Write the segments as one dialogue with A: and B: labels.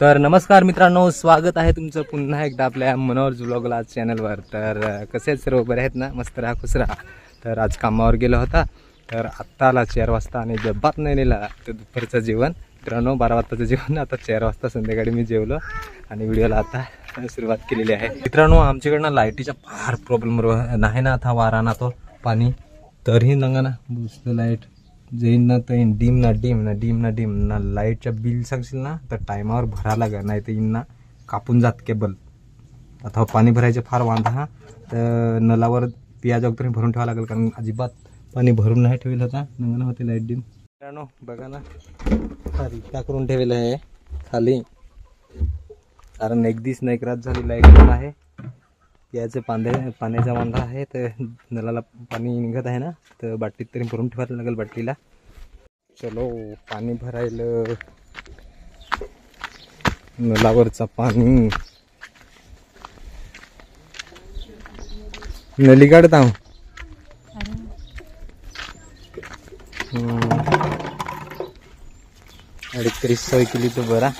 A: तर नमस्कार मित्रांनो स्वागत आहे तुमचं पुन्हा एकदा आपल्या मनोहर जुलॉगला चॅनलवर तर कसे आहेत सर्व? बरे आहेत ना? मस्त राहा खुश राहा. तर आज कामावर गेलो होता. तर आत्ताला चार वाजता आणि जब्बात नाही नेला. तर दुपारचं जेवण. मित्रांनो बारा वाजताचं जेवण. आता चार वाजता संध्याकाळी मी जेवलो आणि व्हिडिओला आता सुरुवात केलेली आहे. मित्रांनो आमच्याकडनं लाईटीचा फार प्रॉब्लेम नाही ना आता वारा ना तो पाणी. तरीही नंगा ना बुसलं लाइट. जैन ना तैन डीम ना डीम ना डीम ना डीम ना लाईटच्या बिल सांगशील ना तर टायमावर भरा लागा नाही तर येईन ना कापून जात केबल. आता पाणी भरायचं फार वांधा हा तर नलावर पियाज वगैरे भरून ठेवावं लागेल कारण अजिबात पाणी भरून नाही ठेवलं होता नंगा होते लाइट डीम. मित्रांनो बघा ना खाली का करून ठेवलेलं आहे खाली. कारण एक दिस नाही रात झाली लाइट आहे. याचं पाण्या पाण्याचा वांधा आहे तर नळाला पाणी निघत आहे ना तर बाटलीत तरी भरून ठेवायला लागेल बाटलीला. चलो पाणी भरायला. नळावरचा पाणी. नली काढता अडीच तरी सोय केली तर बरा.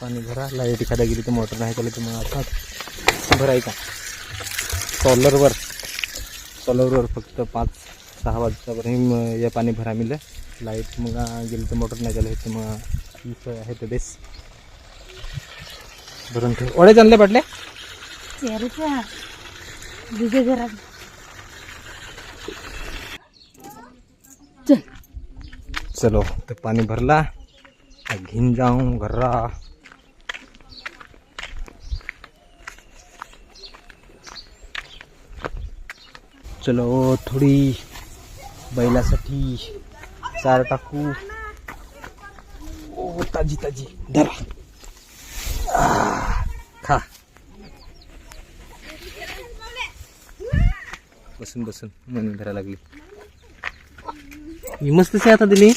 A: पाणी भरा. लाइट एखादा गेली तर मोटर नाही केली तर मग आता भरायचा. सॉलरवर. सॉलरवर फक्त पाच सहा वाजतापर्यंत या पाणी भरा मिळलं. लाइट मग गेली तर मोटर नाही झालं तर मग ही आहे तर बेस भरून ठेव. ओढे चालले पाटले
B: चलो.
A: तर पाणी भरला. घेऊन जाऊ घरा चलो थोडी बैलासाठी चार टाकू. ओ ताजी ताजी. धरा. खा. बसून बसून म्हणून धरा लागली. ही मस्तच आहे आता दिली.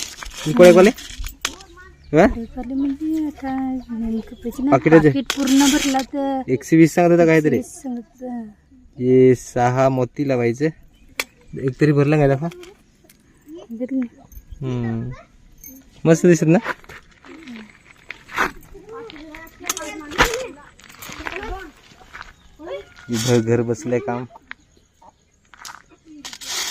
A: कोळे
B: रेपाली म्हणजे? पाकिट पूर्ण भरला तर
A: एकशे वीस सांगत होता काहीतरी. हे सहा मोती लावायचे. एक तरी भरला काय दाखवा. मस्त दिसत ना? इथं घर बसलंय काम.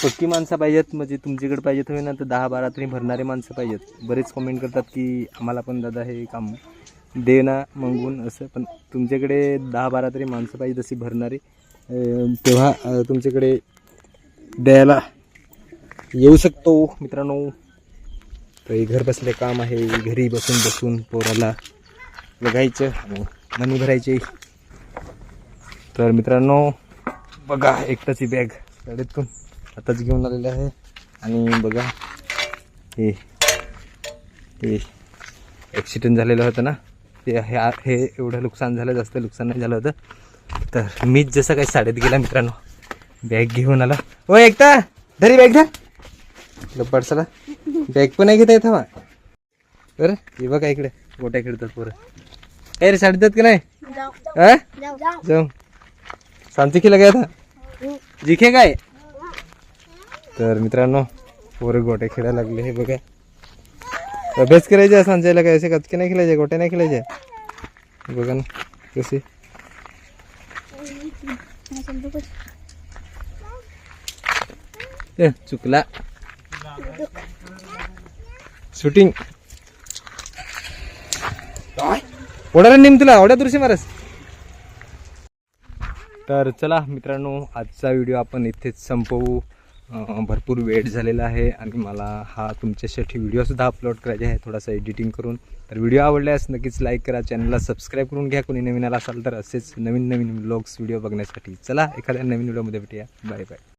A: पक्की माणसं पाहिजेत म्हणजे तुमच्याकडे पाहिजेत होय ना तर दहा बारा तरी भरणारे माणसं पाहिजेत. बरेच कमेंट करतात की आम्हाला पण दादा हे काम दे ना मागून असं. पण तुमच्याकडे दहा बारा तरी माणसं पाहिजे तशी भरणारी. तेव्हा तुमच्याकडे द्यायला येऊ शकतो मित्रांनो. तर हे घर बसले काम आहे घरी बसून बसून पोराला बघायचं आणि मनी भरायचे. तर मित्रांनो बघा एकटाची बॅग शाळेतून आताच घेऊन आलेली आहे. आणि बघा हे हे ॲक्सिडेंट झालेलं होतं ना? ते हे हे एवढं नुकसान झालं जास्त नुकसान नाही झालं होतं. तर मीच जसं काही शाळेत गेला मित्रांनो बॅग घेऊन आला. ओ एकटा धरी बॅग धर चला बॅग पण नाही घेता येत हवा. बरं हे बघा इकडे गोट्या खेळतात पोरं. ए रे शाळेत जात की नाही? जाऊ. शांती केला काय आता? जिखे काय? तर मित्रांनो पोरं गोट्या खेळायला लागले हे बघा. अभ्यास करायचा सांजायला काय असे कचके नाही खेळायचे गोट्या नाही खेळायचे? बघा ना कसे? चुकला. शूटिंग ओढा नेम तुला ओढ्या दृश्य मारस. तर चला मित्रांनो आजचा व्हिडिओ आपण इथेच संपवू. भरपूर वेट झालेला आहे आणि मला हा तुमच्यासाठी व्हिडिओसुद्धा अपलोड करायचा आहे. थोडासा एडिटिंग करून. तर व्हिडिओ आवडल्यास नक्कीच लाईक करा. चॅनलला सबस्क्राईब करून घ्या. कोणी नवीन आला असाल तर असेच नवीन नवीन ब्लॉग्स व्हिडिओ बघण्यासाठी. चला एखाद्या नवीन व्हिडिओमध्ये भेटूया. Bye bye